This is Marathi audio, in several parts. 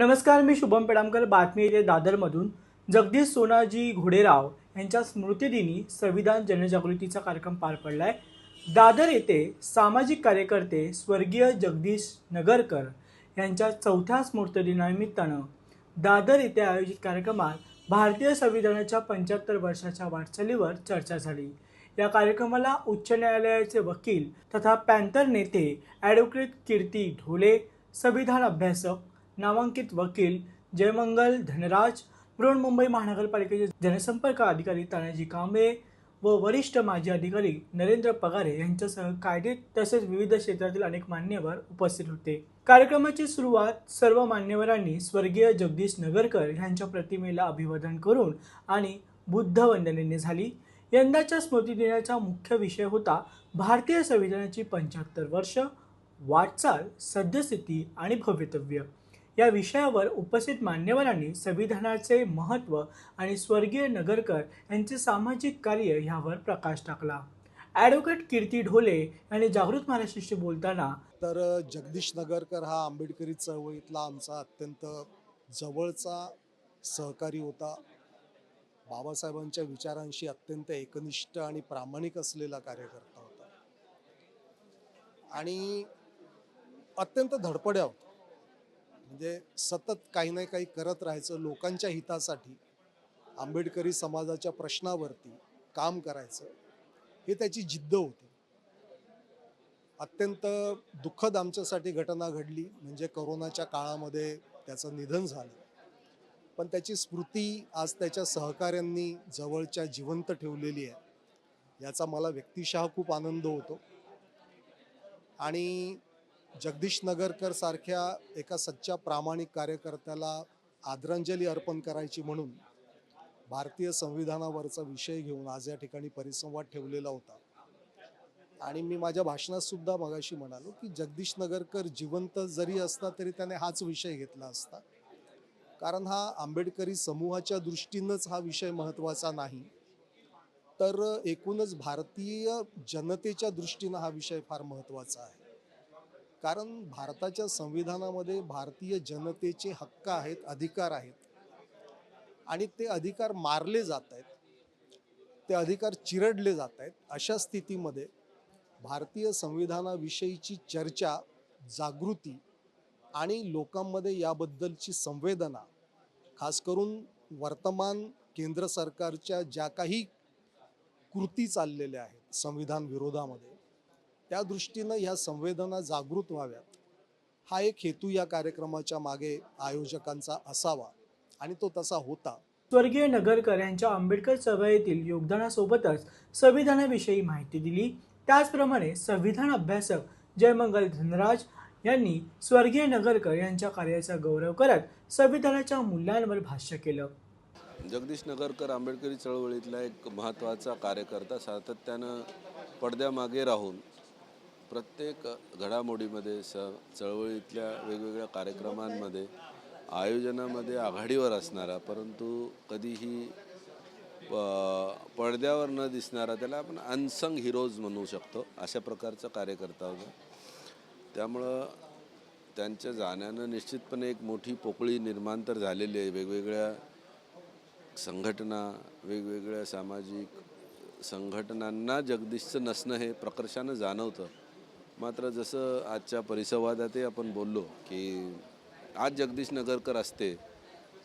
नमस्कार मी शुभम पेडामकर बातमी येते दादरमधून. जगदीश सोनाजी घोडेराव यांच्या स्मृतिदिनी संविधान जनजागृतीचा कार्यक्रम पार पडला आहे दादर येथे सामाजिक कार्यकर्ते स्वर्गीय जगदीश नगरकर यांच्या चौथ्या स्मृतिदिनानिमित्तानं दादर येथे आयोजित कार्यक्रमात भारतीय संविधानाच्या पंच्याहत्तर वर्षाच्या वाटचालीवर चर्चा झाली. या कार्यक्रमाला उच्च न्यायालयाचे वकील तथा पॅन्थर नेते ॲडव्होकेट कीर्ती ढोले संविधान अभ्यासक नामांकित वकील जयमंगल धनराज बृहन्मुंबई महानगरपालिकेचे जनसंपर्क अधिकारी तानाजी कांबळे व वरिष्ठ माजी अधिकारी नरेंद्र पगारे यांच्यासह कायदे तसेच विविध क्षेत्रातील अनेक मान्यवर उपस्थित होते. कार्यक्रमाची सुरुवात सर्व मान्यवरांनी स्वर्गीय जगदीश नगरकर यांच्या प्रतिमेला अभिवादन करून आणि बुद्ध वंदनेने झाली. यंदाच्या स्मृतिदिनाचा मुख्य विषय होता भारतीय संविधानाची पंच्याहत्तर वर्ष वाटचाल सद्यस्थिती आणि भवितव्य या विषयावर उपस्थित मान्यवरांनी संविधानाचे महत्त्व आणि स्वर्गीय नगरकर यांचे सामाजिक कार्य ह्यावर प्रकाश टाकला. ॲडव्होकेट कीर्ती ढोले यांनी जागृत महाराष्ट्राशी बोलताना तर जगदीश नगरकर हा आंबेडकरी चळवळीतला आमचा अत्यंत जवळचा सहकारी होता. बाबासाहेबांच्या विचारांशी अत्यंत एकनिष्ठ आणि प्रामाणिक असलेला कार्यकर्ता होता. आणि अत्यंत धडपड्या होता. म्हणजे सतत काही ना काही करत राहायचं लोकांच्या हितासाठी आंबेडकरी समाजाच्या प्रश्नावरती काम करायचं हे त्याची जिद्द होती. अत्यंत दुःखद आमच्यासाठी घटना घडली म्हणजे करोनाच्या काळामध्ये त्याचं निधन झालं. पण त्याची स्मृती आज त्याच्या सहकाऱ्यांनी जवळच्या जिवंत ठेवलेली आहे याचा मला व्यक्तिशः खूप आनंद होतो. आणि जगदीश नगरकर सारख्या एका सच्च्या प्रामाणिक कार्यकर्त्याला आदरांजली अर्पण करायची म्हणून भारतीय संविधानावरचा विषय घेऊन आज या ठिकाणी परिसंवाद ठेवलेला होता. आणि मी माझ्या भाषणात सुद्धा मगाशी म्हणालो की जगदीश नगरकर जिवंत जरी असता तरी त्याने हाच विषय घेतला असता. कारण हा आंबेडकरी समूहाच्या दृष्टीनंच हा विषय महत्त्वाचा नाही. तर एकूणच भारतीय जनतेच्या दृष्टीनं हा विषय फार महत्त्वाचा आहे. कारण भारताच्या संविधानामध्ये भारतीय जनतेचे हक्क आहेत अधिकार आहेत. आणि ते अधिकार मारले जात आहेत. ते अधिकार चिरडले जात आहेत. अशा स्थितीमध्ये भारतीय संविधानाविषयीची चर्चा जागृती आणि लोकांमध्ये याबद्दलची संवेदना खास करून वर्तमान केंद्र सरकारच्या ज्या काही कृती चाललेल्या आहेत संविधान विरोधामध्ये त्या दृष्टीनं ह्या संवेदना जागृत व्हाव्यात. हा एक हेतू या कार्यक्रमाच्या मागे आयोजकांचा असावा आणि तो तसा होता. स्वर्गीय नगरकर यांच्या आंबेडकर चळवळीतील योगदानासोबतच संविधानाविषयी माहिती दिली. त्याचप्रमाणे संविधान अभ्यासक जयमंगल धनराज यांनी स्वर्गीय नगरकर यांच्या कार्याचा गौरव करत संविधानाच्या मूल्यांवर भाष्य केलं. जगदीश नगरकर आंबेडकरी चळवळीतला एक महत्त्वाचा कार्यकर्ता सातत्यानं पडद्यामागे राहून प्रत्येक घडामोडीमध्ये स चळवळीतल्या वेगवेगळ्या कार्यक्रमांमध्ये आयोजनामध्ये आघाडीवर असणारा परंतु कधीही पडद्यावर न दिसणारा त्याला आपण अनसंग हिरोज म्हणू शकतो अशा प्रकारचा कार्यकर्ता होता. त्यामुळं त्यांच्या जाण्यानं निश्चितपणे एक मोठी पोकळी निर्माण तर झालेली आहे. वेगवेगळ्या संघटना वेगवेगळ्या सामाजिक संघटनांना जगदीशचं नसणं हे प्रकर्षानं जाणवतं. मात्र जसं आजच्या परिसंवादातही आपण बोललो की आज जगदीश नगरकर असते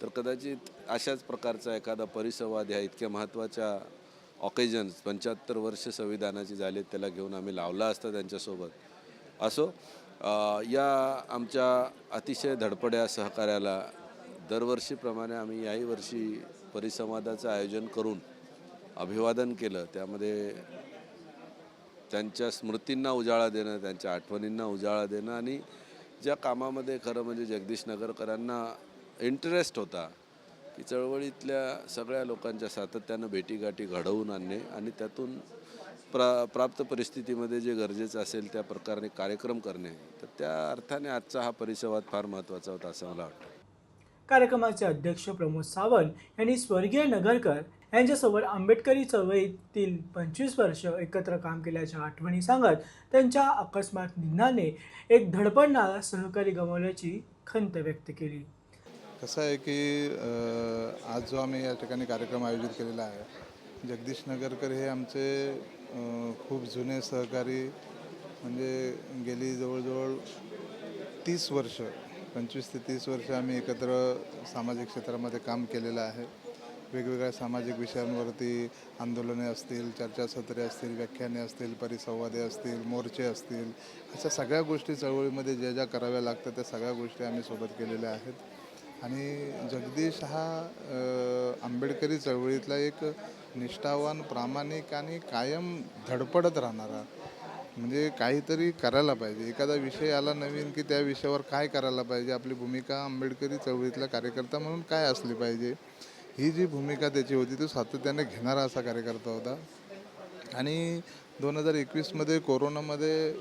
तर कदाचित अशाच प्रकारचा एखादा परिसंवाद ह्या इतक्या महत्त्वाच्या ऑकेजन्स पंच्याहत्तर वर्ष संविधानाची झाले त्याला घेऊन आम्ही लावला असता त्यांच्यासोबत. असो या आमच्या अतिशय धडपड्या सहकार्याला दरवर्षीप्रमाणे आम्ही याही वर्षी परिसंवादाचं आयोजन करून अभिवादन केलं. त्यामध्ये त्यांच्या स्मृतींना उजाळा देणं त्यांच्या आठवणींना उजाळा देणं आणि ज्या कामामध्ये खरं म्हणजे जगदीश नगरकरांना इंटरेस्ट होता की चळवळीतल्या सगळ्या लोकांच्या सातत्यानं भेटीगाठी घडवून आणणे आणि त्यातून प्रा प्राप्त परिस्थितीमध्ये जे गरजेचं असेल त्या प्रकारे कार्यक्रम करणे तर त्या अर्थाने आजचा हा परिसंवाद फार महत्त्वाचा होता असं मला वाटतं. कार्यक्रमाचे अध्यक्ष प्रमोद सावंत यांनी स्वर्गीय नगरकर यांच्यासोबत आंबेडकरी चळवळीतील पंचवीस वर्ष एकत्र काम केल्याच्या आठवणी सांगत त्यांच्या अकस्मात निधनाने एक धडपडणारा सहकारी गमावल्याची खंत व्यक्त केली. कसं आहे की आज जो आम्ही या ठिकाणी कार्यक्रम आयोजित केलेला आहे जगदीश नगरकर हे आमचे खूप जुने सहकारी म्हणजे गेली जवळजवळ तीस वर्ष पंचवीस ते तीस वर्ष आम्ही एकत्र सामाजिक क्षेत्रामध्ये काम केलेलं आहे. वेगवेगळ्या सामाजिक विषयांवरती आंदोलने असतील चर्चासत्रे असतील व्याख्याने असतील परिसंवादे असतील मोर्चे असतील अशा सगळ्या गोष्टी चळवळीमध्ये ज्या ज्या कराव्या लागतात त्या सगळ्या गोष्टी आम्ही सोबत केलेल्या आहेत. आणि जगदीश हा आंबेडकरी चळवळीतला एक निष्ठावान प्रामाणिक आणि कायम धडपडत राहणारा. म्हणजे काहीतरी करायला पाहिजे. एखादा विषय आला नवीन की त्या विषयावर काय करायला पाहिजे? आपली भूमिका आंबेडकरी चळवळीतला कार्यकर्ता म्हणून काय असली पाहिजे? ही जी भूमिका त्याची होती ती सातत्याने घेणारा असा कार्यकर्ता होता. आणि दोन हजार एकवीसमध्ये कोरोनामध्ये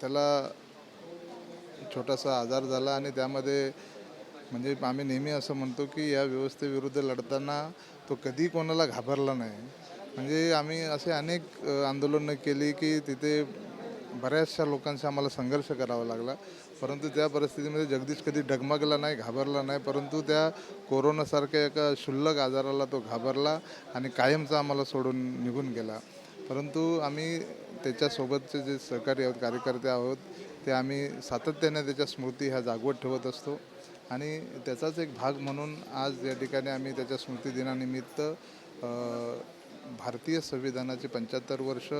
त्याला छोटासा आजार झाला आणि त्यामध्ये म्हणजे आम्ही नेहमी असं म्हणतो की या व्यवस्थेविरुद्ध लढताना तो कधी कोणाला घाबरला नाही. म्हणजे आम्ही असे अनेक आंदोलनं केली की तिथे बऱ्याचशा लोकांशी आम्हाला संघर्ष करावा लागला. परंतु त्या परिस्थितीमध्ये जगदीश कधी डगमगला नाही घाबरला नाही परंतु त्या कोरोनासारख्या एका क्षुल्लक आजाराला तो घाबरला आणि कायमचा आम्हाला सोडून निघून गेला. परंतु आम्ही त्याच्यासोबतचे जे सहकारी आहोत कार्यकर्ते आहोत ते आम्ही सातत्याने त्याच्या स्मृती ह्या जागवत ठेवत असतो. आणि त्याचाच एक भाग म्हणून आज या ठिकाणी आम्ही त्याच्या स्मृतिदिनानिमित्त भारतीय संविधानाचे पंच्याहत्तर वर्ष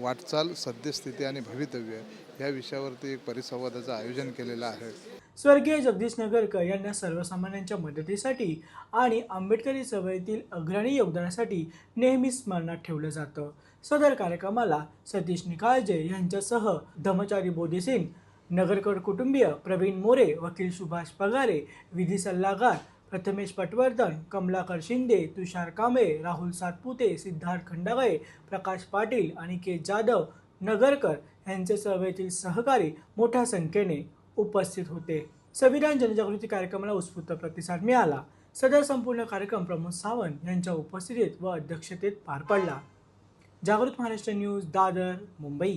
वाटचाल सद्यस्थिती आणि भवितव्य या विषयावरती एक परिसंवादाचं आयोजन केलेलं आहे. स्वर्गीय जगदीश नगरकर यांना सर्वसामान्यांच्या मदतीसाठी आणि आंबेडकरी चळवळीतील अग्रणी योगदानासाठी नेहमीच स्मरणात ठेवलं जातं. सदर कार्यक्रमाला सतीश निकाळजे यांच्यासह धमचारी बोधेसिंग नगरकर कुटुंबीय प्रवीण मोरे वकील सुभाष पगारे विधी सल्लागार प्रथमेश पटवर्धन कमलाकर शिंदे तुषार कांबळे राहुल सातपुते सिद्धार्थ खंडागळे प्रकाश पाटील अनिकेत जाधव नगरकर यांचे चळवळीतील सहकारी मोठ्या संख्येने उपस्थित होते. संविधान जनजागृती कार्यक्रमाला उत्स्फूर्त प्रतिसाद मिळाला. सदर संपूर्ण कार्यक्रम प्रमोद सावंत यांच्या उपस्थितीत व अध्यक्षतेत पार पडला. जागृत महाराष्ट्र न्यूज दादर मुंबई.